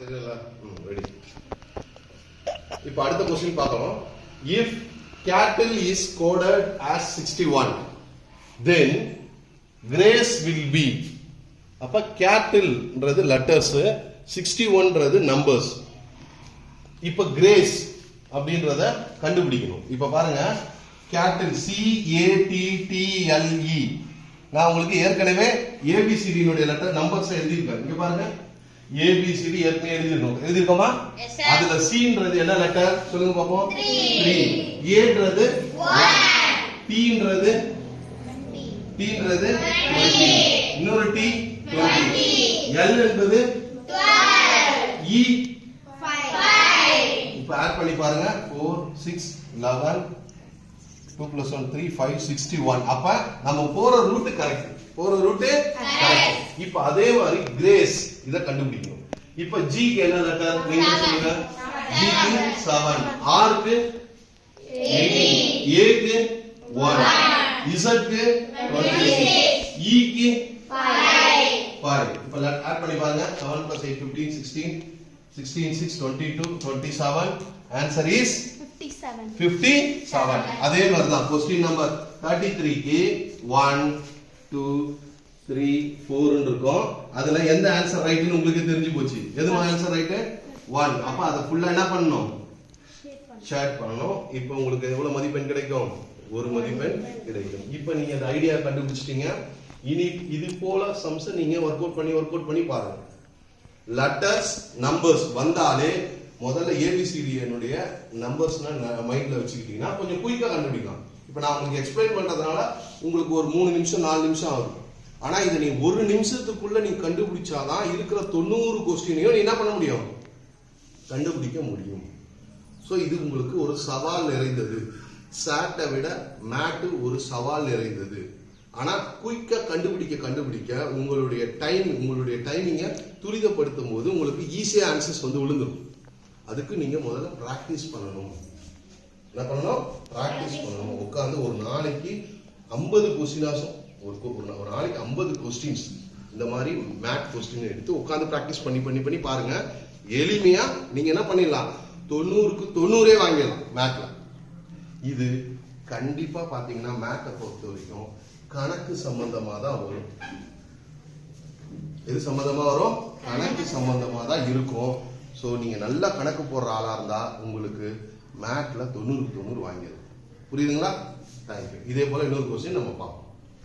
Ready இப்போ அடுத்த question பார்க்கலாம். If cattle is coded as sixty one then grace will be அப்ப கேட்டில்ன்றது லெட்டர்ஸ் சிக்ஸ்டி ஒன்றது நம்பர்ஸ் இப்ப கிரேஸ் அப்படின்றத கண்டுபிடிக்கணும். இப்ப பாருங்க. கேட்டில் சி ஏ டி டி நான் உங்களுக்கு ஏற்கனவே ஏபிசிடியினுடைய லெட்டர் நம்பர்ஸ் எழுதியிருக்கேன். இங்க பாருங்க. ஏபிசிடி ஏற்கனவே எழுதிருக்கோம் எழுதிருக்கோமா. அதுல சின்றது என்ன லெட்டர் சொல்லுங்க பாப்போம். த்ரீ ஏன்றது டீன்றது டீன்றது இன்னொரு டி டுவெண்ட்டி எல் என்பது இ இப்போ ஆட் பண்ணி பாருங்க. Four six eleven two plus one three five sixty one அப்ப நம்ம போற ரூட் கரெக்ட் போற ரூட் கரெக்ட் இப்போ அதே மாதிரி கிரேஸ் இத கண்டுபிடிக்கணும். இப்போ ஜிக்கு என்ன லெட்டர் நீங்க சொல்லுங்க. ஜிக்கு செவன் ஆருக்கு ஏக்கு ஒன் இசட்க்கு இக்கு ஃபைவ் இப்போ ஆட் பண்ணி பாருங்க. Seven plus eight fifteen sixteen sixteen six twenty two twenty seven answer is 57. Fifty seven அதே மாதிரி கொஸ்டின் நம்பர் தேர்ட்டி த்ரீக்கு ஒன் டூ த்ரீ ஃபோர்னு இருக்கும். அதுல எந்த ஆன்சர் ரைட்னு உங்களுக்கு தெரிஞ்சு போச்சு. எது ஆன்சர் ரைட்டு ஒன் அப்ப அதை ஃபுல்லா என்ன பண்ணணும்? ஷேர் பண்ணணும். இப்போ உங்களுக்கு எவ்வளவு மதிப்பெண் கிடைக்கும்? ஒரு மதிப்பெண் கிடைக்கும். இப்போ நீங்க அந்த ஐடியா கண்டுபிடிச்சிட்டீங்க. இனி இது போல சம்ஸ் நீங்க ஒர்க் அவுட் பண்ணி ஒர்க் அவுட் பண்ணி பாருங்க. லெட்டர்ஸ் நம்பர்ஸ் வந்தாலே முதல்ல ஏபிசிடி என்னுடைய நம்பர்ஸ்னா மைண்ட்ல வச்சுக்கிட்டீங்கன்னா கொஞ்சம் குயிக்கா கண்டுபிடிக்கலாம். இப்போ நான் உங்களுக்கு எக்ஸ்பிளைன் பண்றதுனால உங்களுக்கு ஒரு மூணு நிமிஷம் நாலு நிமிஷம் ஆகும் ஆனா இதை நீ ஒரு நிமிஷத்துக்குள்ள நீ கண்டுபிடிச்சாதான் இருக்கிற தொண்ணூறு கொஸ்டினையும் நீ என்ன பண்ண முடியும்? கண்டுபிடிக்க முடியும். ஸோ இது உங்களுக்கு ஒரு சவால் நிறைந்தது. சாட்டை விட மேட்டு ஒரு சவால் நிறைந்தது. ஆனால் குயிக்காக கண்டுபிடிக்க கண்டுபிடிக்க உங்களுடைய டைம் உங்களுடைய டைமிங்கை துரிதப்படுத்தும் போது உங்களுக்கு ஈஸியாக ஆன்சர்ஸ் வந்து விழுந்துடும் அதுக்கு நீங்கள் முதல்ல ப்ராக்டிஸ் பண்ணணும். என்ன பண்ணணும்? ப்ராக்டிஸ் பண்ணணும். உட்காந்து ஒரு நாளைக்கு ஐம்பது கொஸ்டினாசும் ஒரு ஒரு நாளைக்கு ஐம்பது கொஸ்டின்ஸ் இந்த மாதிரி மேட் கொஸ்டின் எடுத்து உட்காந்து ப்ராக்டிஸ் பண்ணி பண்ணி பண்ணி பாருங்கள் எளிமையாக நீங்கள் என்ன பண்ணிடலாம்? தொண்ணூறுக்கு தொண்ணூறே வாங்கிடலாம் மேத்தில் இது கண்டிப்பா பாத்தீங்கன்னா மேட்டை பொறுத்த வரைக்கும் கணக்கு சம்பந்தமா தான் வரும். எது சம்பந்தமா வரும்? கணக்கு சம்பந்தமா தான் இருக்கும். ஸோ நீங்க நல்லா கணக்கு போடுற ஆளா இருந்தா உங்களுக்கு மேட்ல தொண்ணூறுக்கு தொண்ணூறு வாங்கிடும் புரியுதுங்களா? தேங்க்யூ இதே போல இன்னொரு கொஸ்டின் நம்ம பார்ப்போம்.